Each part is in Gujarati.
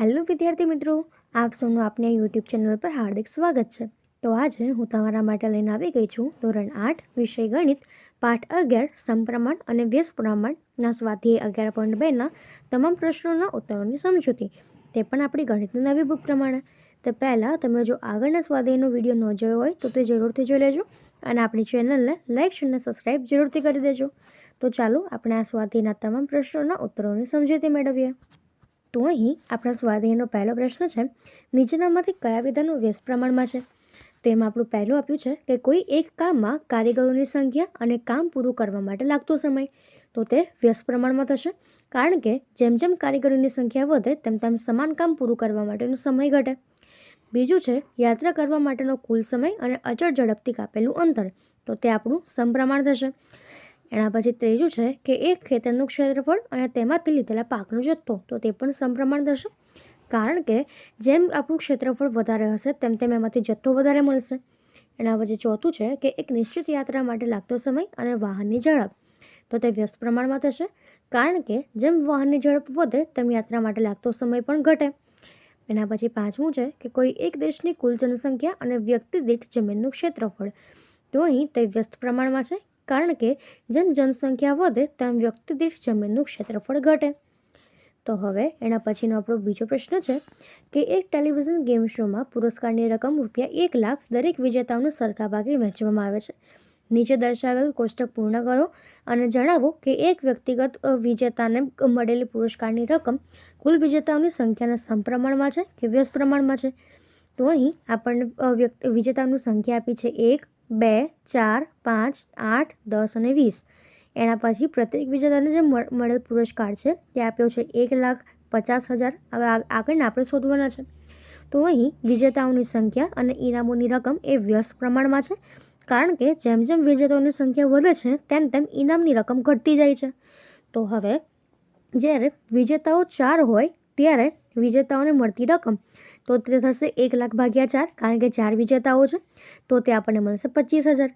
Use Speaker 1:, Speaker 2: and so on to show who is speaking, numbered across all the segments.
Speaker 1: હેલો વિદ્યાર્થી મિત્રો, આપ સૌનું આપની યુટ્યુબ ચેનલ પર હાર્દિક સ્વાગત છે. તો આજે હું તમારા માટે લઈને આવી ગઈ છું ધોરણ આઠ, વિષય ગણિત, પાઠ અગિયાર, સમપ્રમાણ અને વ્યસ્ત પ્રમાણના સ્વાધ્યાય અગિયાર પોઈન્ટ બેના તમામ પ્રશ્નોના ઉત્તરોની સમજૂતી. તે પણ આપણી ગણિતની નવી બુક પ્રમાણે. તો પહેલાં તમે જો આગળના સ્વાધ્યાયનો વીડિયો ન જોયો હોય, તો તે જરૂરથી જોઈ લેજો અને આપણી ચેનલને લાઇક અને સબસ્ક્રાઈબ જરૂરથી કરી દેજો. તો ચાલો આપણે આ સ્વાધ્યાયના તમામ પ્રશ્નોના ઉત્તરોની સમજૂતી મેળવીએ. તો અહીં આપણા સ્વાધ્યાયનો પહેલો પ્રશ્ન છે, નીચેનામાંથી કયા વિધાનો વ્યસ્ત પ્રમાણમાં છે? તેમાં આપણું પહેલું આપ્યું છે કે કોઈ એક કામમાં કારીગરોની સંખ્યા અને કામ પૂરું કરવા માટે લાગતો સમય. તો તે વ્યસ્ત પ્રમાણમાં થશે, કારણ કે જેમ જેમ કારીગરોની સંખ્યા વધે, તેમ તેમ સમાન કામ પૂરું કરવા માટેનો સમય ઘટે. બીજું છે, યાત્રા કરવા માટેનો કુલ સમય અને અચળ ઝડપથી કાપેલું અંતર. તો તે આપણું સમપ્રમાણ થશે. એના પછી ત્રીજું છે કે એક ખેતરનું ક્ષેત્રફળ અને તેમાંથી લીધેલા પાકનો જથ્થો, તો તે પણ સમપ્રમાણ થશે કારણ કે જેમ આપણું ક્ષેત્રફળ વધારે હશે, તેમ તેમ એમાંથી જથ્થો વધારે મળશે. એના પછી ચોથું છે કે એક નિશ્ચિત યાત્રા માટે લાગતો સમય અને વાહનની ઝડપ, તો તે વ્યસ્ત પ્રમાણમાં થશે. કારણ કે જેમ વાહનની ઝડપ વધે, તેમ યાત્રા માટે લાગતો સમય પણ ઘટે. એના પછી પાંચમું છે કે કોઈ એક દેશની કુલ જનસંખ્યા અને વ્યક્તિ દીઠ જમીનનું ક્ષેત્રફળ, તો અહીં તે વ્યસ્ત પ્રમાણમાં છે. કારણ કે જેમ જનસંખ્યા વધે, તેમ વ્યક્તિ દીઠ જમીનનું ક્ષેત્રફળ ઘટે. તો હવે એના પછીનો આપણો બીજો પ્રશ્ન છે કે એક ટેલિવિઝન ગેમ શોમાં પુરસ્કારની રકમ રૂપિયા એક લાખ દરેક વિજેતાઓને સરખા ભાગે વહેંચવામાં આવે છે. નીચે દર્શાવેલ કોષ્ટક પૂર્ણ કરો અને જણાવો કે એક વ્યક્તિગત વિજેતાને મળેલી પુરસ્કારની રકમ કુલ વિજેતાઓની સંખ્યાના સમપ્રમાણમાં છે કે વ્યસ્ત પ્રમાણમાં છે? તો અહીં આપણને વિજેતાઓની સંખ્યા આપી છે એક બે, ચાર, પાંચ, આઠ, દસ અને વીસ. એના પછી પ્રત્યેક વિજેતાને જે મળેલ પુરસ્કાર છે તે આપ્યો છે એક લાખ પચાસ હજાર. હવે આગળના આપણે શોધવાના છે. તો અહીં વિજેતાઓની સંખ્યા અને ઇનામોની રકમ એ વ્યસ્ત પ્રમાણમાં છે, કારણ કે જેમ જેમ વિજેતાઓની સંખ્યા વધે છે, તેમ તેમ ઇનામની રકમ ઘટતી જાય છે. તો હવે જ્યારે વિજેતાઓ ચાર હોય, ત્યારે વિજેતાઓને મળતી રકમ તો તે થશે એક લાખ ભાગ્યા ચાર, કારણ કે ચાર વિજેતાઓ છે, તો તે આપણને મળશે પચીસ હજાર.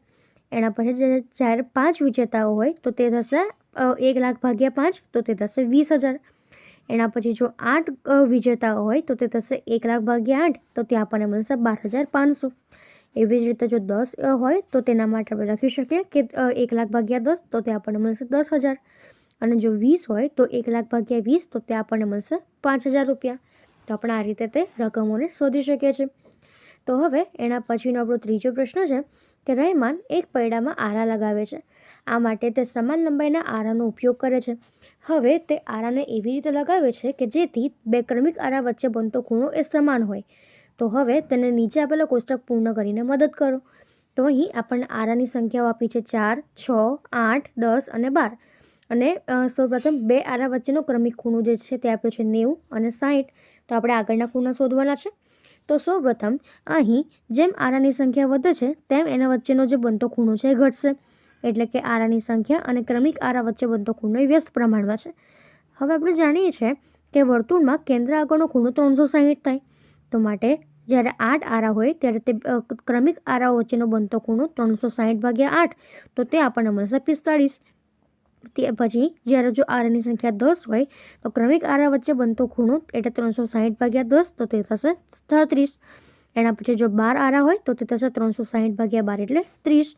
Speaker 1: એના પછી જ્યારે પાંચ વિજેતાઓ હોય, તો તે થશે એક લાખ ભાગ્યા પાંચ, તો તે થશે વીસ હજાર. એના પછી જો આઠ વિજેતાઓ હોય, તો તે થશે એક લાખ ભાગ્યા આઠ, તો તે આપણને મળશે બાર હજાર પાંચસો. એવી જ રીતે જો દસ હોય, તો તેના માટે આપણે લખી શકીએ કે એક લાખ ભાગ્યા દસ, તો તે આપણને મળશે દસ હજાર. અને જો વીસ હોય, તો એક લાખ ભાગ્યા વીસ, તો તે આપણને મળશે પાંચ હજાર રૂપિયા. તો આપણે આ રીતે તે રકમોને શોધી શકીએ છીએ. તો હવે એના પછીનો આપણો ત્રીજો પ્રશ્ન છે કે રહેમાન એક પૈડામાં આરા લગાવે છે. આ માટે તે સમાન લંબાઈના આરાનો ઉપયોગ કરે છે. હવે તે આરાને એવી રીતે લગાવે છે કે જેથી બે ક્રમિક આરા વચ્ચે બનતો ખૂણો એ સમાન હોય. તો હવે તેને નીચે આપેલા કોષ્ટક પૂર્ણ કરીને મદદ કરો. તો અહીં આપણને આરાની સંખ્યાઓ આપી છે ચાર, છ, આઠ, દસ અને બાર. અને સૌપ્રથમ બે આરા વચ્ચેનો ક્રમિક ખૂણો જે છે તે આપ્યો છે નેવું અને સાઠ તો આપણે આગળના ખૂણા શોધવાના છે. તો સૌપ્રથમ, અહીં જેમ આરાની સંખ્યા વધે છે, તેમ એના વચ્ચેનો જે બનતો ખૂણો છે એ ઘટશે. એટલે કે આરાની સંખ્યા અને ક્રમિક આરા વચ્ચે બનતો ખૂણો એ વ્યસ્ત પ્રમાણમાં છે. હવે આપણે જાણીએ છીએ કે વર્તુળમાં કેન્દ્ર આગળનો ખૂણો ત્રણસો સાહીઠ થાય. તો માટે જ્યારે આઠ આરા હોય ત્યારે તે ક્રમિક આરાઓ વચ્ચેનો બનતો ખૂણો ત્રણસો સાહીઠ ભાગ્યા આઠ. તો તે આપણને મળશે પિસ્તાળીસ. તે પછી જ્યારે જો આરાની સંખ્યા દસ હોય, તો ક્રમિક આરા વચ્ચે બનતો ખૂણો એટલે ત્રણસો સાહીઠ ભાગ્યા દસ, તો તે થશે છત્રીસ. એના પછી જો બાર આરા હોય, તો તે થશે ત્રણસો સાહીઠ ભાગ્યા બાર એટલે ત્રીસ.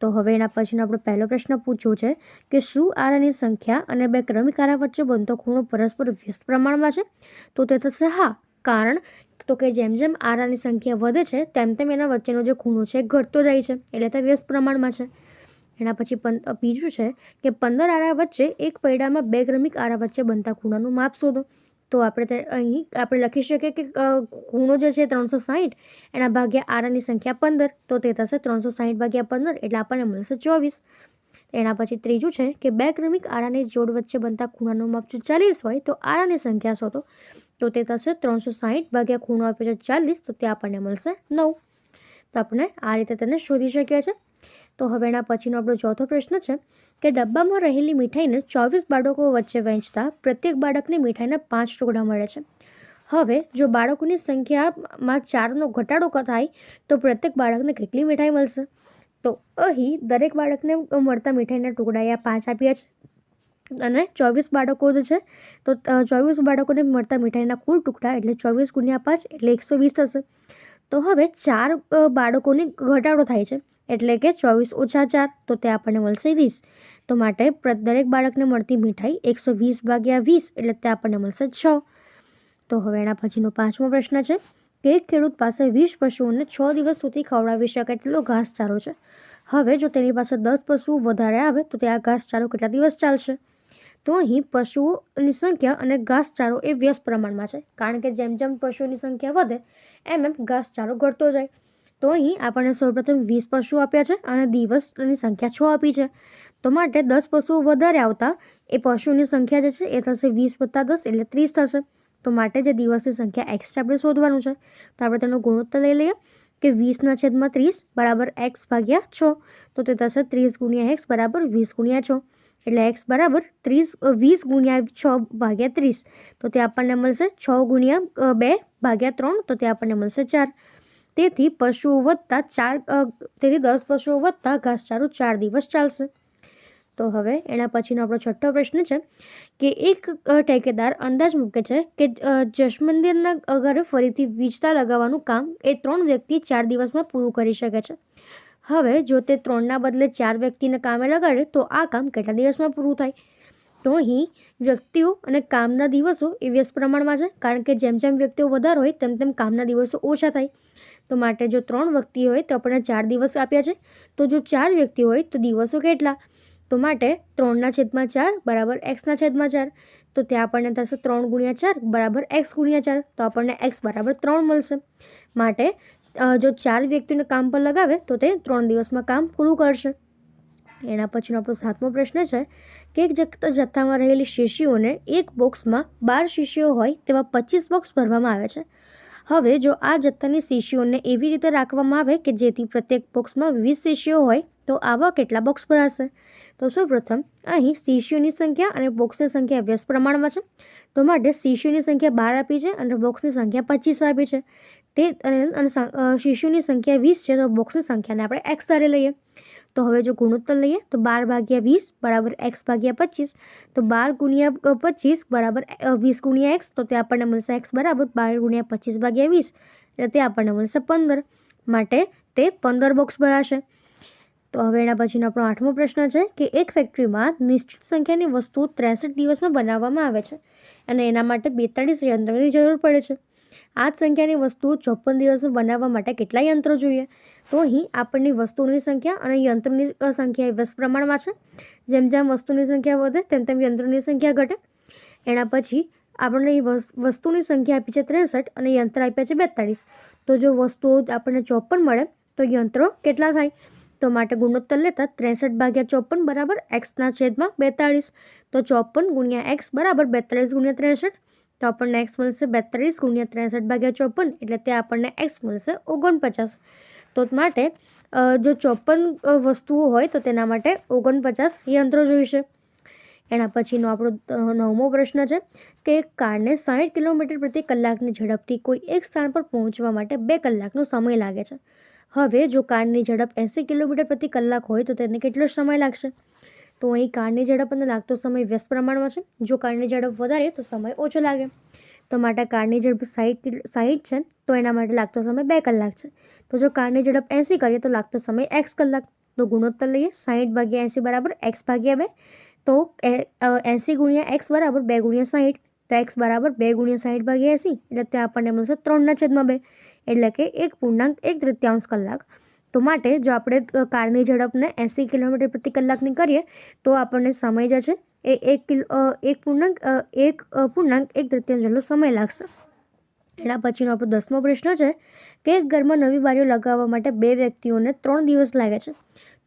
Speaker 1: તો હવે એના પછીનો આપણો પહેલો પ્રશ્ન પૂછ્યો છે કે શું આરાની સંખ્યા અને બે ક્રમિક આરા વચ્ચે બનતો ખૂણો પરસ્પર વ્યસ્ત પ્રમાણમાં છે? તો તે થશે હા. કારણ તો કે જેમ જેમ આરાની સંખ્યા વધે છે, તેમ તેમ એના વચ્ચેનો જે ખૂણો છે ઘટતો જાય છે, એટલે તે વ્યસ્ત પ્રમાણમાં છે. એના પછી બીજું છે કે પંદર આરા વચ્ચે એક પૈડામાં બે ક્રમિક આરા વચ્ચે બનતા ખૂણાનું માપ શોધો. તો આપણે અહીં આપણે લખી શકીએ કે ખૂણો જે છે ત્રણસો સાહીઠ એના ભાગ્યા આરાની સંખ્યા પંદર, તો તે થશે ત્રણસો સાહીઠ ભાગ્યા પંદર, એટલે આપણને મળશે ચોવીસ. એના પછી ત્રીજું છે કે બે ક્રમિક આરાની જોડ વચ્ચે બનતા ખૂણાનું માપ જો ચાલીસ હોય, તો આરાની સંખ્યા શોધો. તો તે થશે ત્રણસો સાહીઠ ભાગ્યા ખૂણો આપ્યો છે ચાલીસ, તો તે આપણને મળશે નવ. તો આપણે આ રીતે તેને શોધી શકીએ છીએ તો હવે એના પછીનો આપણો ચોથો પ્રશ્ન છે કે ડબ્બામાં રહેલી મીઠાઈને ચોવીસ બાળકો વચ્ચે વહેંચતા પ્રત્યેક બાળકને મીઠાઈના પાંચ ટુકડા મળે છે. હવે જો બાળકોની સંખ્યામાં ચારનો ઘટાડો થાય તો પ્રત્યેક બાળકને કેટલી મીઠાઈ મળશે? તો અહીં દરેક બાળકને મળતા મીઠાઈના ટુકડા એ પાંચ આપ્યા છે. અને ચોવીસ બાળકો જે છે, તો ચોવીસ બાળકોને મળતા મીઠાઈના કુલ ટુકડા એટલે ચોવીસ ગુણ્યા પાંચ એટલે એકસો વીસ થશે. તો હવે ચાર બાળકોની ઘટાડો થાય છે. એટલે કે ચોવીસ ઓછા ચાર, તો તે આપણને મળશે વીસ. તો માટે દરેક બાળકને મળતી મીઠાઈ એકસો વીસ ભાગ્યા વીસ, એટલે તે આપણને મળશે છ. તો હવે એના પછીનો પાંચમો પ્રશ્ન છે કે એક ખેડૂત પાસે વીસ પશુઓને છ દિવસ સુધી ખવડાવી શકે એટલો ઘાસચારો છે. હવે જો તેની પાસે દસ પશુઓ વધારે આવે, તો તે આ ઘાસચારો કેટલા દિવસ ચાલશે? તો અહીં પશુઓની સંખ્યા અને ઘાસચારો એ વ્યસ્ત પ્રમાણમાં છે. કારણ કે જેમ જેમ પશુઓની સંખ્યા વધે, એમ એમ ઘાસચારો ઘટતો જાય. તો અહીં આપણને સૌપ્રથમ વીસ પશુ આપ્યા છે અને દિવસની સંખ્યા છ આપી છે. તો માટે દસ પશુઓ વધારે આવતા એ પશુની સંખ્યા જે છે એ થશે વીસ વત્તા દસ એટલે ત્રીસ થશે. તો માટે જે દિવસની સંખ્યા એક્સ આપણે શોધવાનું છે. તો આપણે તેનો ગુણોત્તર લઈ લઈએ કે વીસના છેદમાં ત્રીસ બરાબર એક્સ ભાગ્યા છ. તો તે થશે ત્રીસ ગુણ્યા એક્સ બરાબર વીસ ગુણ્યા છ. એટલે એક્સ બરાબર ત્રીસ વીસ ગુણ્યા છ ભાગ્યા ત્રીસ. તો તે આપણને મળશે છ ગુણ્યા બે ભાગ્યા ત્રણ. તો તે આપણને મળશે ચાર. તેથી પશુઓ વધતા ચાર તેથી દસ પશુઓ વધતા ઘાસચારો ચાર દિવસ ચાલશે. તો હવે એના પછીનો આપણો છઠ્ઠો પ્રશ્ન છે કે એક ઠેકેદાર અંદાજ મૂકે છે કે જશમંદિરના ઘરે ફરીથી વીજતા લગાવવાનું કામ એ ત્રણ વ્યક્તિ ચાર દિવસમાં પૂરું કરી શકે છે. હવે જો તે ત્રણના બદલે ચાર વ્યક્તિને કામે લગાડે તો આ કામ કેટલા દિવસમાં પૂરું થાય? તો અહીં વ્યક્તિઓ અને કામના દિવસો એ વ્યસ્ત પ્રમાણમાં છે કારણ કે જેમ જેમ વ્યક્તિઓ વધારે હોય તેમ તેમ કામના દિવસો ઓછા થાય. તો માટે જો ત્રણ વ્યક્તિ હોય તો આપણને ચાર દિવસ આપ્યા છે. તો જો ચાર વ્યક્તિ હોય તો દિવસો કેટલા? તો માટે ત્રણના છેદમાં ચાર બરાબર એક્સના છેદમાં ચાર. તો ત્યાં આપણને થશે ત્રણ ગુણ્યા ચાર બરાબર એક્સ ગુણ્યા ચાર. તો આપણને એક્સ બરાબર ત્રણ મળશે. માટે જો ચાર વ્યક્તિને કામ પર લગાવે તો તે ત્રણ દિવસમાં કામ પૂરું કરશે. એના પછીનો આપણો સાતમો પ્રશ્ન છે કે એક જથ્થામાં રહેલી શીશીઓને એક બોક્સમાં બાર શીશીઓ હોય તેવા પચીસ બોક્સ ભરવામાં આવે છે. હવે જો આ જથ્થાની શીશીઓને એવી રીતે રાખવામાં આવે કે જેથી પ્રત્યેક બોક્સમાં વીસ શીશીઓ હોય, તો આવા કેટલા બોક્સ ભરાશે તો સૌપ્રથમ, અહીં શીશીઓની સંખ્યા અને બોક્સની સંખ્યા વ્યસ્ત પ્રમાણમાં છે. તો માટે શીશીઓની સંખ્યા બાર આપી છે અને બોક્સની સંખ્યા પચીસ આપી છે. તે અને શિષ્યોની સંખ્યા વીસ છે, તો બોક્સની સંખ્યાને આપણે એક્સ તારે લઈએ. તો હવે જો ગુણોત્તર લઈએ, તો બાર ભાગ્યા વીસ બરાબર એક્સ ભાગ્યા પચીસ. તો બાર ગુણ્યા પચીસ બરાબર વીસ ગુણ્યા એક્સ, તો તે આપણને મળશે એક્સ બરાબર બાર ગુણ્યા પચીસ ભાગ્યા વીસ, એટલે તે આપણને મળશે પંદર. માટે તે પંદર બોક્સ ભરાશે તો હવે એના પછીનો આપણો આઠમો પ્રશ્ન છે કે એક ફેક્ટરીમાં નિશ્ચિત સંખ્યાની વસ્તુ ત્રેસઠ દિવસમાં બનાવવામાં આવે છે અને એના માટે બેતાળીસ યંત્રોની જરૂર પડે છે. આ જ સંખ્યાની વસ્તુ ચોપન દિવસમાં બનાવવા માટે કેટલા યંત્રો જોઈએ? તો અહીં આપણની વસ્તુની સંખ્યા અને યંત્રોની સંખ્યા વ્યસ્ત પ્રમાણમાં છે. જેમ જેમ વસ્તુની સંખ્યા વધે, તેમ તેમ યંત્રોની સંખ્યા ઘટે. એના પછી આપણને વસ્તુની સંખ્યા આપી છે ત્રેસઠ અને યંત્ર આપ્યા છે બેતાળીસ. તો જો વસ્તુઓ આપણને ચોપન મળે, તો યંત્રો કેટલા થાય? તો માટે ગુણોત્તર લેતા ત્રેસઠ ભાગ્યા ચોપન બરાબર એક્સના છેદમાં બેતાળીસ. તો ચોપન ગુણ્યા એક્સ બરાબર બેતાળીસ ગુણ્યા ત્રેસઠ. તો આપણને એક્સ મળશે બેતાળીસ ગુણ્યા ત્રેસઠ ભાગ્યા ચોપન, એટલે તે આપણને એક્સ મળશે ઓગણપચાસ. તો માટે જો ચોપન વસ્તુઓ હોય તો તેના માટે ઓગણપચાસ યંત્રો જોઈશે. એના પછીનો આપણો નવમો પ્રશ્ન છે કે કારને સાઠ કિલોમીટર પ્રતિ કલાકની ઝડપથી કોઈ એક સ્થાન પર પહોંચવા માટે બે કલાકનો સમય લાગે છે. હવે જો કારની ઝડપ એંસી કિલોમીટર પ્રતિ કલાક હોય તો તેને કેટલો સમય લાગશે? તો અહીં કારની ઝડપ અને લાગતો સમય વ્યસ્ત પ્રમાણમાં છે. જો કારની ઝડપ વધારે તો સમય ઓછો લાગે. તો માટે કારની ઝડપ સાઠ સાઠ છે, તો એના માટે લાગતો સમય બે કલાક છે. તો જો કારની ઝડપ એંસી કરીએ તો લાગતો સમય એક્સ કલાક. તો ગુણોત્તર લઈએ સાઠ ભાગ્યા એંસી બરાબર એક્સ ભાગ્યા બે. તો એંસી ગુણ્યા એક્સ બરાબર બે ગુણ્યા સાઠ તો એક્સ બરાબર બે ગુણ્યા સાઠ ભાગ્યા એંસી, એટલે ત્યાં આપણને મળશે ત્રણના છેદમાં બે. એટલે કે એક પૂર્ણાંક એક તૃતીયાંશ કલાક. તો માટે જો આપણે કારની ઝડપને એંસી કિલોમીટર પ્રતિ કલાકની કરીએ, તો આપણને સમય જે છે એ એક કિલો એક પૂર્ણાંક એક પૂર્ણાંક, એક તૃતીયાંશ સમય લાગશે. એના પછીનો આપણો દસમો પ્રશ્ન છે કે એક ઘરમાં નવી બારીઓ લગાવવા માટે બે વ્યક્તિઓને ત્રણ દિવસ લાગે છે.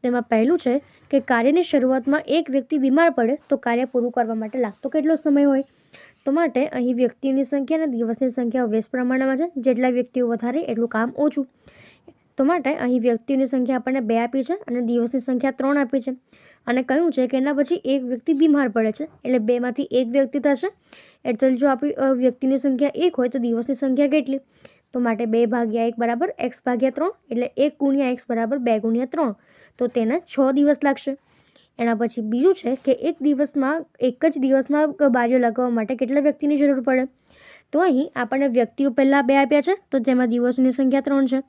Speaker 1: તેમાં પહેલું છે કે કાર્યની શરૂઆતમાં એક વ્યક્તિ બીમાર પડે તો કાર્ય પૂરું કરવા માટે લાગતો કેટલો સમય હોય? તો માટે અહીં વ્યક્તિઓની સંખ્યા અને દિવસની સંખ્યા વ્યસ્ત પ્રમાણમાં છે. જેટલા વ્યક્તિઓ વધારે એટલું કામ ઓછું. તો માટે અહીં વ્યક્તિઓની સંખ્યા આપણને બે આપી છે અને દિવસની સંખ્યા ત્રણ આપી છે. અને કહ્યું છે કે એના પછી એક વ્યક્તિ બીમાર પડે છે, એટલે બેમાંથી એક વ્યક્તિ થશે. એટલે જો આપણી વ્યક્તિની સંખ્યા એક હોય તો દિવસની સંખ્યા કેટલી? તો માટે બે ભાગ્યા એક બરાબર એક્સ ભાગ્યા ત્રણ, એટલે એક ગુણ્યા એક્સ બરાબર બે ગુણ્યા ત્રણ. તો તેને છ દિવસ લાગશે. એના પછી બીજું છે કે એક દિવસમાં, એક જ દિવસમાં બારીઓ લગાવવા માટે કેટલા વ્યક્તિની જરૂર પડે? તો અહીં આપણને વ્યક્તિઓ પહેલાં બે આપ્યા છે, તો તેમાં દિવસોની સંખ્યા ત્રણ છે.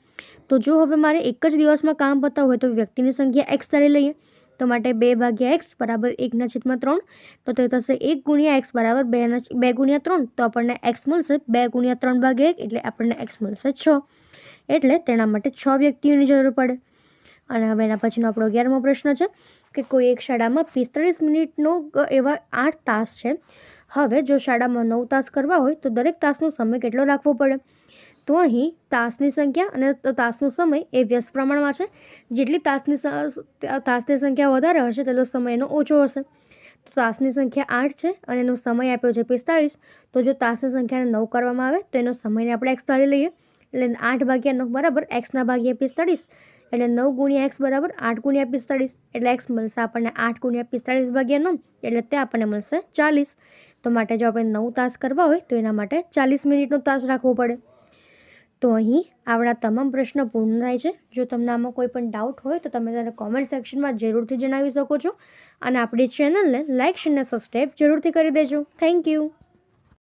Speaker 1: તો જો હવે મારે એક જ દિવસમાં કામ પતાવવું હોય તો વ્યક્તિની સંખ્યા એક્સ ધારી લઈએ. તો માટે બે ભાગ્યા એક્સ બરાબર એકના છેદમાં ત્રણ. તો તે થશે એક ગુણ્યા એક્સ બરાબર બેના બે ગુણ્યા ત્રણ. તો આપણને એક્સ મળશે બે ગુણ્યા ત્રણ ભાગ્યા એક, એટલે આપણને એક્સ મળશે છ. એટલે તેના માટે છ વ્યક્તિઓની જરૂર પડે. અને હવે એના પછીનો આપણો અગિયારમો પ્રશ્ન છે કે કોઈ એક શાળામાં પિસ્તાળીસ મિનિટનો એવા આઠ તાસ છે હવે જો શાળામાં નવ તાસ કરવા હોય તો દરેક તાસનો સમય કેટલો રાખવો પડે? તો અહીં તાસની સંખ્યા અને તાસનો સમય એ વ્યસ્ત પ્રમાણમાં છે. જેટલી તાસની તાસની સંખ્યા વધારે હશે તેટલો સમય એનો ઓછો હશે. તો તાસની સંખ્યા આઠ છે અને એનો સમય આપ્યો છે પિસ્તાળીસ. તો જો તાસની સંખ્યાને નવ કરવામાં આવે તો એનો સમયને આપણે એક્સ ધારી લઈએ. એટલે આઠ ભાગ્યા નવ બરાબર એક્સના ભાગ્યા પિસ્તાળીસ. એટલે નવ ગુણ્યા એક્સ બરાબર આઠ ગુણ્યા પિસ્તાળીસ. એટલે એક્સ મળશે આપણને આઠ ગુણ્યા પિસ્તાળીસ ભાગ્યા નવ. એટલે તે આપણને મળશે ચાલીસ. તો માટે જો આપણે નવ તાસ કરવા હોય, તો એના માટે ચાલીસ મિનિટનો તાસ રાખવો પડે. તો અહીં આપણા તમામ પ્રશ્નો પૂર્ણ થાય છે. જો તમને આમાં કોઈ પણ ડાઉટ હોય, તો તમે તેને કોમેન્ટ સેક્શનમાં જરૂરથી જણાવી શકો છો. અને આપણી ચેનલને લાઇક અને સબસ્ક્રાઈબ જરૂરથી કરી દેજો. Thank you